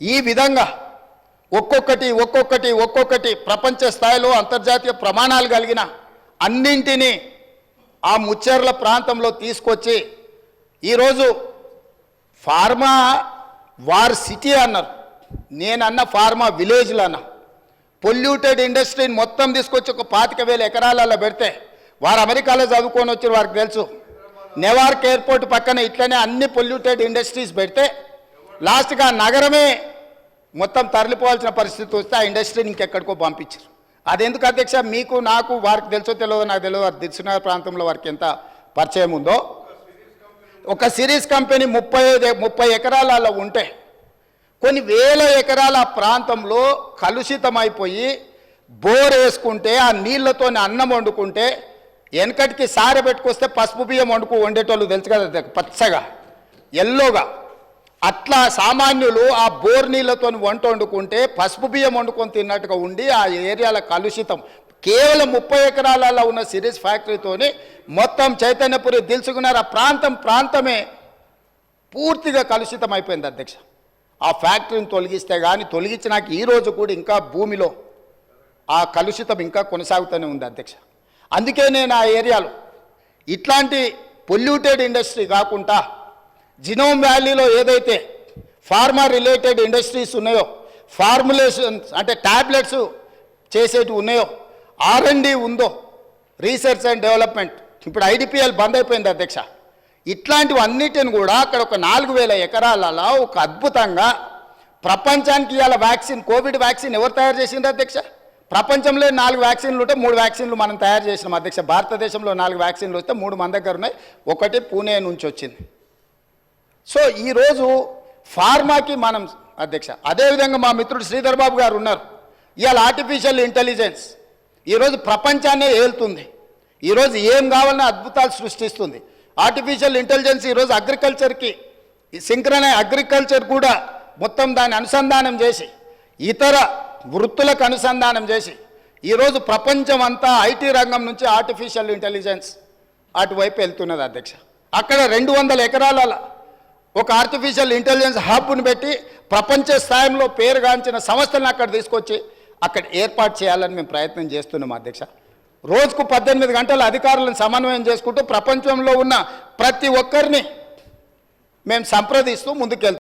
ఈ విధంగా ఒక్కొక్కటి ఒక్కొక్కటి ఒక్కొక్కటి ప్రపంచ స్థాయిలో అంతర్జాతీయ ప్రమాణాలు కలిగిన అన్నింటినీ ఆ ముచ్చెర్ల ప్రాంతంలో తీసుకొచ్చి ఈరోజు ఫార్మా వార్ సిటీ అన్నారు. నేనన్న ఫార్మా విలేజ్లు అన్న. పొల్యూటెడ్ ఇండస్ట్రీని మొత్తం తీసుకొచ్చి ఒక పాతిక వేల ఎకరాలలో పెడితే వారు అమెరికాలో చదువుకొని వచ్చి వారికి తెలుసు. నెవార్క్ ఎయిర్పోర్ట్ పక్కన ఇట్లనే అన్ని పొల్యూటెడ్ ఇండస్ట్రీస్ పెడితే లాస్ట్గా నగరమే మొత్తం తరలిపోవాల్సిన పరిస్థితి వస్తే ఆ ఇండస్ట్రీని ఇంకెక్కడికో పంపించారు. అదెందుకు అధ్యక్ష? మీకు నాకు వారికి తెలుసో తెలియదు నాకు తెలియదు దక్షిణ ప్రాంతంలో వారికి ఎంత పరిచయం ఉందో. ఒక సిరీస్ కంపెనీ ముప్పై ముప్పై ఎకరాలలో ఉంటే కొన్ని వేల ఎకరాల ప్రాంతంలో కలుషితమైపోయి బోర్ వేసుకుంటే ఆ నీళ్ళతో అన్నం వండుకుంటే వెనకటికి సారె పెట్టుకొస్తే పసుపు బియ్యం వండుకు వండేటోళ్ళు తెలుసు కదా పచ్చగా ఎల్లోగా. అట్లా సామాన్యులు ఆ బోర్ నీళ్ళతో వంట వండుకుంటే పసుపు బియ్యం వండుకొని తిన్నట్టుగా ఉండి ఆ ఏరియాల కలుషితం. కేవలం ముప్పై ఎకరాలలో ఉన్న సిరీస్ ఫ్యాక్టరీతోని మొత్తం చైతన్యపురి దిల్సుకున్నారు ఆ ప్రాంతం ప్రాంతమే పూర్తిగా కలుషితం అయిపోయింది అధ్యక్ష. ఆ ఫ్యాక్టరీని తొలగిస్తే కానీ తొలగించినాక ఈ రోజు కూడా ఇంకా భూమిలో ఆ కలుషితం ఇంకా కొనసాగుతూనే ఉంది అధ్యక్ష. అందుకే నేను ఆ ఏరియాలో ఇట్లాంటి పొల్యూటెడ్ ఇండస్ట్రీ కాకుండా జినోమ్ వ్యాలీలో ఏదైతే ఫార్మా రిలేటెడ్ ఇండస్ట్రీస్ ఉన్నాయో ఫార్ములేషన్స్ అంటే ట్యాబ్లెట్స్ చేసేటివి ఉన్నాయో ఆర్ఎండి ఉందో రీసెర్చ్ అండ్ డెవలప్మెంట్ ఇప్పుడు ఐడిపిఎల్ బంద్ అయిపోయింది అధ్యక్ష. ఇట్లాంటివన్నిటిని కూడా అక్కడ ఒక నాలుగు వేల ఎకరాలలో ఒక అద్భుతంగా ప్రపంచానికి ఇవాళ వ్యాక్సిన్ కోవిడ్ వ్యాక్సిన్ ఎవరు తయారు చేసిండ్రు అధ్యక్ష? ప్రపంచంలో నాలుగు వ్యాక్సిన్లు ఉంటే మూడు వ్యాక్సిన్లు మనం తయారు చేసినాం అధ్యక్ష. భారతదేశంలో నాలుగు వ్యాక్సిన్లు వస్తే మూడు మన దగ్గర ఉన్నాయి. ఒకటి పూణే నుంచి వచ్చింది. సో ఈరోజు ఫార్మాకి మనం అధ్యక్ష అదేవిధంగా మా మిత్రుడు శ్రీధర్ బాబు గారు ఉన్నారు. ఇవాళ ఆర్టిఫిషియల్ ఇంటెలిజెన్స్ ఈరోజు ప్రపంచాన్నే ఏలుతుంది. ఈరోజు ఏం కావాలన్నా అద్భుతాలు సృష్టిస్తుంది. ఆర్టిఫిషియల్ ఇంటెలిజెన్స్ ఈరోజు అగ్రికల్చర్కి సింక్రనై అగ్రికల్చర్ కూడా మొత్తం దాన్ని అనుసంధానం చేసి ఇతర వృత్తులకు అనుసంధానం చేసి ఈరోజు ప్రపంచం అంతా ఐటీ రంగం నుంచి ఆర్టిఫిషియల్ ఇంటెలిజెన్స్ అటువైపు వెళ్తున్నది అధ్యక్ష. అక్కడ రెండు వందల ఎకరాల ఒక ఆర్టిఫిషియల్ ఇంటెలిజెన్స్ హబ్ను పెట్టి ప్రపంచ స్థాయిలో పేరుగాంచిన సంస్థలను అక్కడ తీసుకొచ్చి అక్కడ ఏర్పాటు చేయాలని మేము ప్రయత్నం చేస్తున్నాం అధ్యక్ష. రోజుకు పద్దెనిమిది గంటల అధికారులను సమన్వయం చేసుకుంటూ ప్రపంచంలో ఉన్న ప్రతి ఒక్కరిని మేము సంప్రదిస్తూ ముందుకెళ్తాం.